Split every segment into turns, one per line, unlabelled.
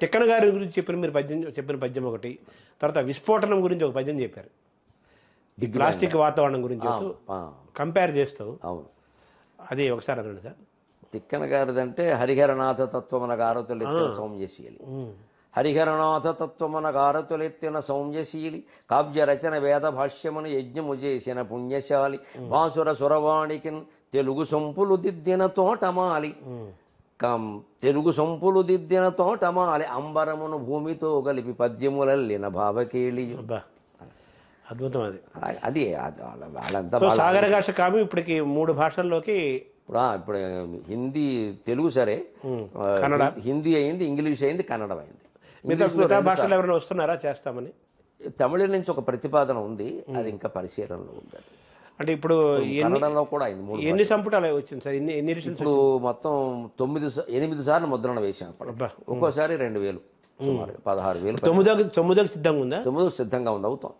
తిక్కన గారి గురించి చెప్పిన మీరు పద్యం చెప్పిన పద్యం ఒకటి తర్వాత విస్ఫోటనం గురించి ఒక పద్యం చెప్పారు. ఈ ప్లాస్టిక్ వాతావరణం గురించి కంపేర్ చేస్తూ
అవును.
అది ఒకసారి అనండి సార్.
తిక్కన గారిదంటే హరిహరనాథ తత్వమున గారతులెత్తిన సౌమ్యశీలి. హరిహరనాథ తత్వమున గారతులెత్తిన సౌమ్యశీలి కావ్య రచన వేద భాష్యమును యజ్ఞము చేసిన పుణ్యశాలి భాసుర సురవాణికి తెలుగు సొంపులు దిద్దిన తోటమాలి. కం తెలుగు సొంపులు దిద్దిన తోటమాలి అంబరమును భూమితో కలిపి పద్యములల్లిన భావకేళియు
అబ్బా అద్భుతం అది
అది అది వాళ్ళ- వాళ్ళంతా
సాగర భాష కావ్యం ఇప్పటికి మూడు భాషల్లోకి
ఇప్పుడు హిందీ తెలుగు సరే
కన్నడ.
హిందీ అయింది ఇంగ్లీష్ అయింది కన్నడం అయింది
మిగతా భాషలు ఎవరైనా వస్తున్నారా చేస్తామని.
తమిళ నుంచి ఒక ప్రతిపాదన ఉంది అది ఇంకా పరిశీలనలో ఉంది.
అంటే ఇప్పుడు
కన్నడంలో కూడా అయింది
ఎన్ని సంపుటాలు వచ్చింది సార్? ఎన్ని ఎన్ని
ఇప్పుడు మొత్తం తొమ్మిది ఎనిమిది సార్లు ముద్రణ అప్పుడు
అబ్బా
ఒక్కోసారి రెండు వేలు సుమారు పదహారు వేలు
తొమ్మిదో తొమ్మిదోకి సిద్ధంగా ఉందా?
తొమ్మిది సిద్ధంగా ఉంది అవుతాం.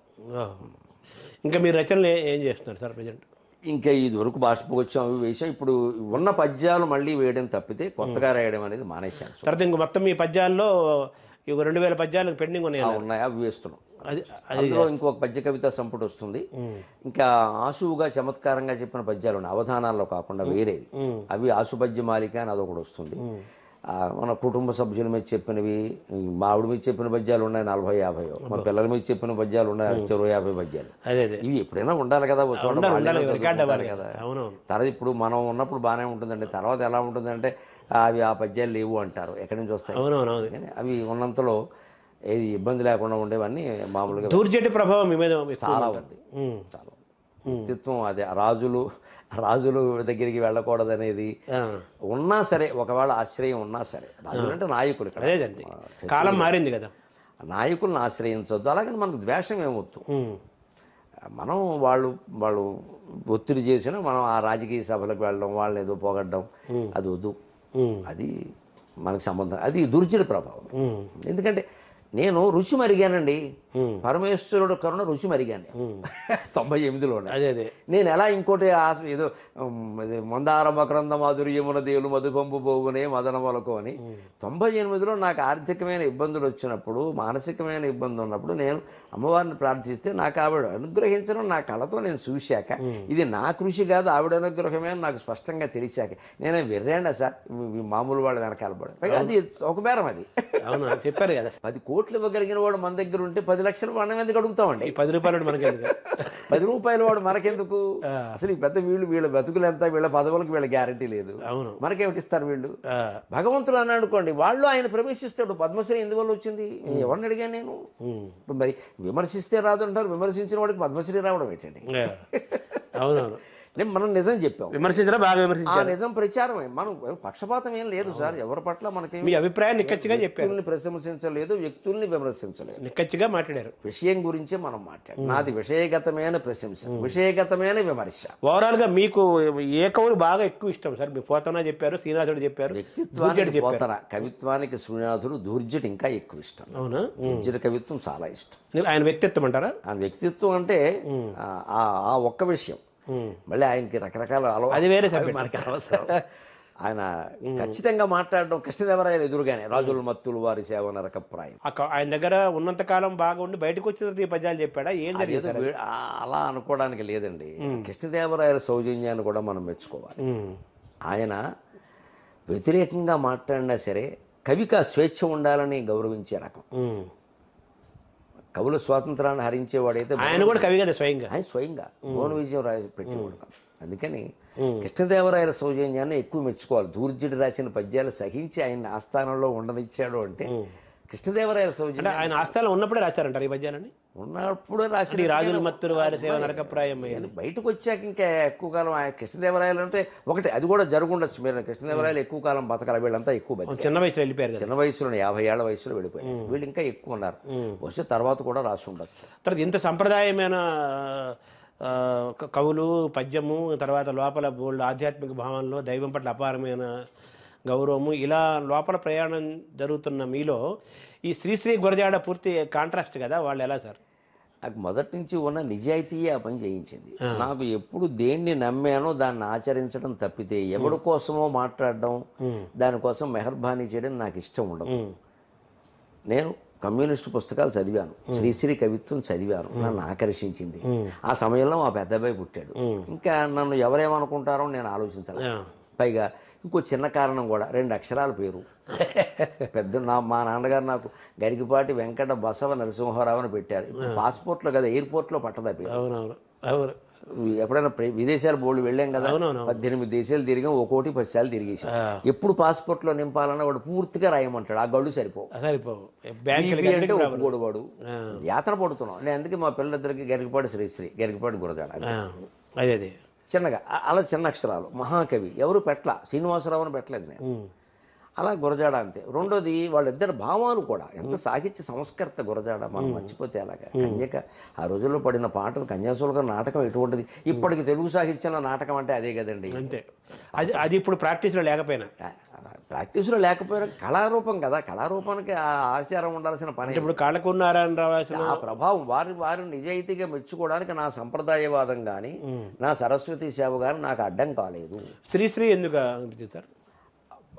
ఇంకా మీ రచనలు ఏ- చేస్తున్నారు సార్ ప్రజెంట్?
ఇంకా ఇది వరకు బాష్పకొచ్చాం అవి వేసాం. ఇప్పుడు ఉన్న పద్యాలు మళ్ళీ వేయడం తప్పితే కొత్తగా రాయడం అనేది మానేశాను.
తర్వాత ఇంక మొత్తం మీ పద్యాల్లో ఇక రెండు వేల పద్యాలు పెండింగ్ ఉన్నాయి.
ఉన్నాయి. అవి వేస్తున్నాం. అందులో ఇంకొక పద్య కవిత సంపుటి వస్తుంది. ఇంకా ఆశువుగా చమత్కారంగా చెప్పిన పద్యాలు ఉన్నాయి. అవధానాల్లో కాకుండా వేరేవి.
ఉమ్,
అవి ఆశుపద్య మాలిక అని అదొకటి వస్తుంది. మన కుటుంబ సభ్యుల మీద చెప్పినవి మా ఆవిడ మీద చెప్పిన పద్యాలు ఉన్నాయి నలభై యాభై. మన పిల్లల మీద చెప్పిన పద్యాలు ఉన్నాయి ఇరవై యాభై పద్యాలు. ఇవి ఎప్పుడైనా ఉండాలి కదా
కదా.
తర్వాత ఇప్పుడు మనం ఉన్నప్పుడు బాగానే ఉంటుందండి. తర్వాత ఎలా ఉంటుందంటే అవి ఆ పద్యాలు లేవు అంటారు. ఎక్కడి నుంచి వస్తాయి? అవి ఉన్నంతలో ఏది ఇబ్బంది లేకుండా ఉండేవన్నీ మామూలుగా
దూర్జటి ప్రభావం మీ మీద
చాలా. ఉంది. చాలా వ్యక్తిత్వం అదే రాజులు రాజులు దగ్గరికి వెళ్ళకూడదు అనేది ఉన్నా సరే ఒకవేళ ఆశ్రయం ఉన్నా సరే రాజులు అంటే నాయకులు ఇక్కడ.
కాలం మారింది కదా.
నాయకులను ఆశ్రయించొద్దు. అలాగని మనకు ద్వేషం ఏమొద్దు. మనం వాళ్ళు వాళ్ళు ఒత్తిడి చేసినా మనం ఆ రాజకీయ సభలకు వెళ్ళడం వాళ్ళని ఏదో పోగొట్టడం అది వద్దు. అది మనకు సంబంధం. అది దుర్జడి ప్రభావం. ఎందుకంటే నేను రుచి మరిగానండి. పరమేశ్వరుడు కరుణ రుచి మరిగాను. తొంభై ఎనిమిదిలోనే.
అదే అదే.
నేను ఎలా ఇంకోటి ఆశ ఏదో మందార మకరంద మాధుర్యమున దేవులు మధుకంపు పోగునే మదన మొలకు అని. తొంభై ఎనిమిదిలో నాకు ఆర్థికమైన ఇబ్బందులు వచ్చినప్పుడు మానసికమైన ఇబ్బంది ఉన్నప్పుడు నేను అమ్మవారిని ప్రార్థిస్తే నాకు ఆవిడ అనుగ్రహించడం నా కళతో నేను చూశాక ఇది నా కృషి కాదు ఆవిడ అనుగ్రహమే అని నాకు స్పష్టంగా తెలిసాక నేనే వెర్రేండా సార్? మామూలు వాళ్ళు వెనకాల పడి. అది ఒక బేరం అది.
అవును? చెప్పారు కదా.
పది కోట్లు ఇవ్వగలిగిన వాడు మన దగ్గర ఉంటే పది లక్షలు మనం ఎందుకు అడుగుతామండి?
పది రూపాయలు మనకి ఎందుకు?
పది రూపాయల వాడు మనకెందుకు. అసలు ఈ పెద్ద వీళ్ళు వీళ్ళ బతుకులు ఎంత? వీళ్ళ పదవులకు వీళ్ళ గ్యారంటీ లేదు.
అవును.
మనకేమిటి ఇస్తారు వీళ్ళు? భగవంతుడు అని అనుకోండి వాళ్ళు ఆయన ప్రవేశిస్తాడు. పద్మశ్రీ ఎందువల్ల వచ్చింది? ఎవరిని అడిగాను నేను? మరి విమర్శిస్తే రాదు అంటారు. విమర్శించిన వాడికి పద్మశ్రీ రావడం ఏంటండి?
అవునవును.
నేను మనం నిజం చెప్పాం.
విమర్శించరా బాగా
ఆ
విమర్శించారు.
నిజం ప్రచారమే. మనం పక్షపాతం ఏం లేదు సార్. ఎవరి పట్ల మనకి
మీ అభిప్రాయం నిక్కచ్చిగా చెప్పారు.
వ్యక్తుల్ని ప్రశంసించలేదు వ్యక్తుల్ని విమర్శించలేదు.
నిక్కచ్చిగా మాట్లాడారు.
విషయం గురించే మనం మాట్లాడాం. నాది విషయగతమైన ప్రశంస విషయగతమైన విమర్శ.
ఓవరాల్గా మీకు ఏ కవులు బాగా ఎక్కువ ఇష్టం సార్. మీ పోతనా చెప్పారు శ్రీనాథుడు చెప్పారు
వ్యక్తిత్వానికి పోతన కవిత్వానికి శ్రీనాథుడు దూర్జటి ఇంకా ఎక్కువ ఇష్టం.
అవునా?
దూర్జటి కవిత్వం చాలా ఇష్టం.
ఆయన వ్యక్తిత్వం అంటారా?
ఆ వ్యక్తిత్వం అంటే ఆ- ఒక్క విషయం. మళ్ళీ ఆయనకి రకరకాల
అది వేరే.
మనకి అవసరం. ఆయన ఖచ్చితంగా మాట్లాడడం కృష్ణదేవరాయలు ఎదురుగానే రాజుల మత్తులు వారి సేవ నరకప్రాయం
ఆయన దగ్గర ఉన్నంత కాలం బాగా ఉండి బయటకు వచ్చిన పద్యాలు చెప్పాడా? ఏం జరిగింది?
అలా అనుకోవడానికి లేదండి. కృష్ణదేవరాయల సౌజన్యాన్ని కూడా మనం మెచ్చుకోవాలి. ఆయన వ్యతిరేకంగా మాట్లాడినా సరే కవికి ఆ స్వేచ్ఛ ఉండాలని గౌరవించే రకం. కవుల స్వాతంత్రాన్ని హరించేవాడైతే
ఆయన కూడా కవి కదా స్వయంగా.
ఆయన స్వయంగా. మౌన విజయం రాసి పెట్టేవాడు కాదు. అందుకని. కృష్ణదేవరాయల సౌజన్యాన్ని ఎక్కువ మెచ్చుకోవాలి. దూర్జుడు రాసిన పద్యాలు సహించి ఆయన ఆస్థానంలో ఉండనిచ్చాడు అంటే కృష్ణదేవరాయల
అంటే
సౌజన్యం
ఆయన ఆస్థానం ఉన్నప్పుడే రాశారంటారు ఈ పద్యాలని
ఉన్నప్పుడు
శ్రీ రాజుల మత్తులు వారి సేవ నరకప్రాయం
ఆయన బయటకు వచ్చాక ఇంకా ఎక్కువ కాలం ఆయన కృష్ణదేవరాయలు అంటే ఒకటి అది కూడా జరుగుండొచ్చు. మీరు కృష్ణదేవరాయలు ఎక్కువ కాలం బతకాలి వీళ్ళంతా ఎక్కువ బతికారు.
చిన్న వయసులో వెళ్ళిపోయారు
చిన్న వయసులో యాభై ఏళ్ళ వయసులో వెళ్ళిపోయారు. వీళ్ళు ఇంకా ఎక్కువ ఉన్నారు. వచ్చే తర్వాత కూడా రాసి ఉండొచ్చు.
తర్వాత ఇంత సంప్రదాయమైన కవులు పద్యము తర్వాత లోపల బోల్డ్ ఆధ్యాత్మిక భావనలో దైవం పట్ల అపారమైన గౌరవము. ఇలా లోపల ప్రయాణం జరుగుతున్న మీలో ఈ శ్రీశ్రీ గురజాడ పూర్తి కాంట్రాస్ట్ కదా వాళ్ళు ఎలా సార్?
నాకు మొదటి నుంచి ఉన్న నిజాయితీయే ఆ పని చేయించింది. నాకు ఎప్పుడు దేన్ని నమ్మానో దాన్ని ఆచరించడం తప్పితే ఎవడి కోసమో మాట్లాడడం దానికోసం మెహర్బానీ చేయడం నాకు ఇష్టం ఉండదు. నేను కమ్యూనిస్టు పుస్తకాలు చదివాను. శ్రీశ్రీ కవిత్వం చదివాను. నన్ను ఆకర్షించింది. ఆ సమయంలో మా పెద్దబ్బాయి పుట్టాడు. ఇంకా నన్ను ఎవరేమనుకుంటారో నేను ఆలోచించాలి పైగా ఇంకో చిన్న కారణం కూడా రెండు అక్షరాల పేరు. పెద్ద నా మా నాన్నగారు నాకు గరికిపాటి వెంకట బసవ నరసింహారావు అని పెట్టారు పాస్పోర్ట్లో కదా ఎయిర్పోర్ట్లో పట్టదా పేరు?
అవును.
ఎప్పుడైనా విదేశాలు బోర్డు వెళ్ళాం కదా పద్దెనిమిది దేశాలు తిరిగాం ఒక కోటి పది సార్లు తిరిగేసాం ఎప్పుడు పాస్పోర్ట్లో నింపాలన్నా వాడు పూర్తిగా రాయమంటాడు. ఆ గళ్ళు సరిపోవు.
సరిపోవు. బ్యాంక్
బీబీ అంటే ఒప్పుకోడు వాడు. యాత్ర పడుతున్నాం. నేను అందుకే మా పిల్లలిద్దరికి గరికపాటి శ్రీశ్రీ గరికపాటి గురజాడ
అదే అదే.
చిన్నగా అలా చిన్న అక్షరాలు. మహాకవి. ఎవరు పెట్టలా? శ్రీనివాసరావుని పెట్టలేదు నేను. అలా గురజాడ అంతే. రెండోది వాళ్ళిద్దరు భావాలు కూడా. ఎంత సాహిత్య సంస్కర్త గురజాడ మనం మర్చిపోతే అలాగా. కన్యక ఆ రోజుల్లో పడిన పాటలు కన్యాసులుగా నాటకం ఎటువంటిది? ఇప్పటికి తెలుగు సాహిత్యంలో నాటకం అంటే అదే కదండి.
అంతే. అది అది ఇప్పుడు ప్రాక్టీస్లో లేకపోయినా.
ప్రాక్టీస్లో లేకపోయినా కళారూపం కదా. కళారూపానికి ఆ ఆచారం ఉండాల్సిన పని.
ఇప్పుడు కాళ్ళకు నారాయణ రావాల్సిన
ఆ ప్రభావం వారి వారి నిజాయితీగా మెచ్చుకోవడానికి నా సంప్రదాయవాదం కానీ. నా సరస్వతి సేవ కానీ నాకు అడ్డం కాలేదు.
శ్రీశ్రీ ఎందుకు సార్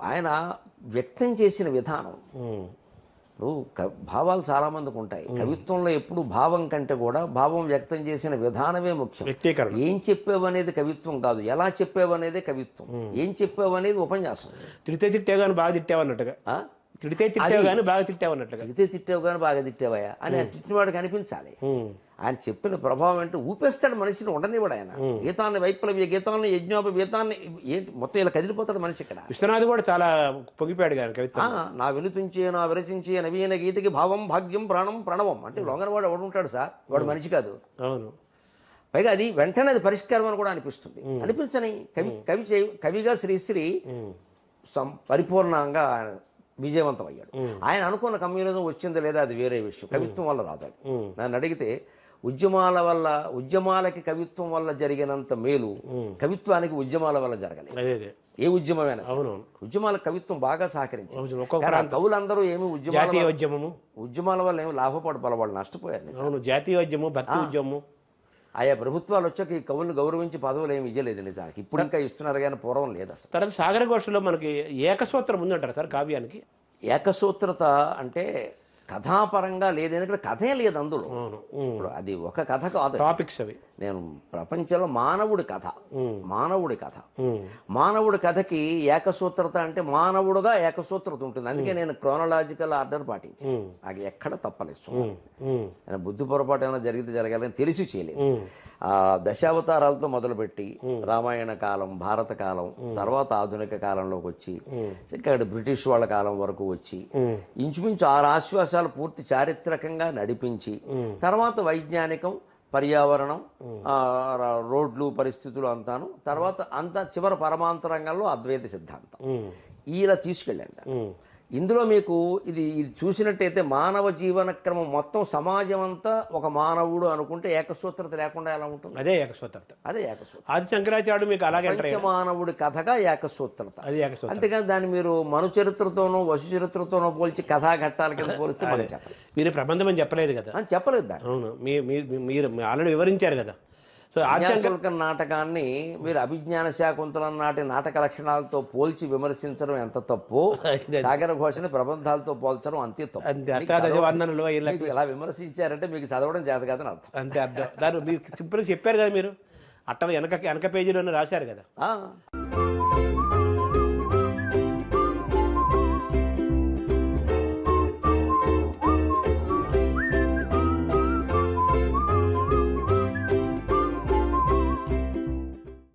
ఆయన వ్యక్తం చేసిన విధానం. ఇప్పుడు భావాలు చాలా మందికి ఉంటాయి. కవిత్వంలో ఎప్పుడు భావం కంటే కూడా భావం వ్యక్తం చేసిన విధానమే ముఖ్యం.
వ్యక్తీకరణ.
ఏం చెప్పావనేది కవిత్వం కాదు. ఎలా చెప్పావనేదే కవిత్వం. ఏం చెప్పావనేది ఉపన్యాసం.
తిడితే తిట్టావు కానీ బాగా తిట్టావు అన్నట్టుగా
ఆ?
తిడితే తిట్టావు కానీ బాగా తిట్టావు అన్నట్టుగా
తిడితే తిట్టావు కానీ బాగా తిట్టావయ్యా అని ఆ తిట్టినవాడికి అనిపించాలి
ఉమ్,
ఆయన చెప్పిన ప్రభావం అంటే ఊపేస్తాడు మనిషిని ఉండనివాడు ఆయన. గీతాన్ని వైప్లవ్య గీతాన్ని యజ్ఞోప గీతాన్ని ఏంటి? మొత్తం ఇలా కదిలిపోతాడు మనిషి ఇక్కడ.
విశ్వనాథ్ కూడా చాలా పొగిపాడు కవిత్వం.
ఆ, నా వెలుతుంచి నా విరచించి నవీన గీతకి భావం భాగ్యం ప్రాణం ప్రణవం. అంటే లొంగనవాడు ఎవడు ఉంటాడు సార్? వాడు మనిషి కాదు.
అవును.
పైగా అది వెంటనే అది పరిష్కారం అని కూడా అనిపిస్తుంది. అనిపించని కవి కవి కవిగా శ్రీశ్రీ పరిపూర్ణంగా ఆయన విజయవంతం అయ్యాడు. ఆయన అనుకున్న కమ్యూనిజం వచ్చిందో లేదా అది వేరే విషయం. కవిత్వం వల్ల రాదు అది. నన్ను అడిగితే ఉద్యమాల వల్ల ఉద్యమాలకి కవిత్వం వల్ల జరిగినంత మేలు. కవిత్వానికి ఉద్యమాల వల్ల జరగలేదు. ఏ ఉద్యమమైనా ఉద్యమాల కవిత్వం బాగా సహకరించింది. కవులందరూ ఏమి ఉద్యమాల
ఉద్యమము.
ఉద్యమాల వల్ల ఏమి లాభపడ వాళ్ళు నష్టపోయారు
జాతీయ ఉద్యమం భక్తి ఉద్యమము
ఆయా ప్రభుత్వాలు వచ్చాక ఈ కవుల్ని గౌరవించి పదవులు ఏమి ఇవ్వలేదు నిజానికి. ఇప్పుడు ఇంకా ఇస్తున్నారు కానీ పూర్వం లేదు అసలు.
తర్వాత సాగర ఘోషలో మనకి ఏకసూత్రం ఉందంటారు సార్ కావ్యానికి?
ఏకసూత్రత అంటే కథాపరంగా లేదు ఎందుకంటే కథే లేదు అందులో. అది ఒక కథ కాదు.
టాపిక్స్ అవి.
నేను ప్రపంచంలో మానవుడి కథ. మానవుడి కథ. మానవుడి కథకి ఏకసూత్రత అంటే మానవుడుగా ఏకసూత్రత ఉంటుంది. అందుకే నేను క్రోనలాజికల్ ఆర్డర్ పాటించాను.
ఉమ్,
నాకు ఎక్కడ తప్పలేదు బుద్ధి పొరపాటు ఏమైనా జరిగితే జరగాలని తెలిసి చేయలేదు. ఆ దశావతారాలతో మొదలుపెట్టి రామాయణ కాలం భారత కాలం తర్వాత ఆధునిక కాలంలోకి వచ్చి ఇక్కడ బ్రిటిష్ వాళ్ళ కాలం వరకు వచ్చి ఇంచుమించు ఆరు ఆశ్వాసాలు పూర్తి చారిత్రకంగా నడిపించి తర్వాత వైజ్ఞానికం పర్యావరణం రోడ్లు పరిస్థితులు అంతాను. తర్వాత అంతా చివరి పరమాంతరంగంలో అద్వైత సిద్ధాంతం. ఇలా.
ఉమ్,
ఇందులో మీకు ఇది ఇది చూసినట్టయితే మానవ జీవన క్రమం మొత్తం సమాజం అంతా ఒక మానవుడు అనుకుంటే ఏకసూత్రత లేకుండా ఎలా ఉంటుంది?
అదే ఏకసూత్రత.
అదే ఏకసూత్రం
ఆది శంకరాచార్యుడు మీకు అలాగే
పంచమానవుడి కథగా ఏకసూత్రత.
అది ఏకసూత్రం
అంతేకాని దాన్ని మీరు మను చరిత్రతోనో వసు చరిత్రతోనో పోల్చి కథా ఘట్టాల కింద పోలిస్తే
మీరు ప్రబంధం అని చెప్పలేదు కదా?
అని చెప్పలేదు దాన్ని.
అవును. మీరు ఆల్రెడీ వివరించారు కదా? సో
నాటకాన్ని మీరు అభిజ్ఞాన శాకుంతలం నాటి నాటక లక్షణాలతో పోల్చి విమర్శించడం ఎంత తప్పు. సాగర ఘోషని ప్రబంధాలతో పోల్చడం అంతే తప్పు.
అంతే అష్టాదశ వర్ణనలో ఇలా
మీకు ఎలా విమర్శించారంటే మీకు చదవడం చేత కాదని అర్థం.
అంతే అర్థం. దాని మీరు సింపుల్గా చెప్పారు కదా మీరు. అట్ట వెనక వెనక పేజీలోనే రాశారు కదా.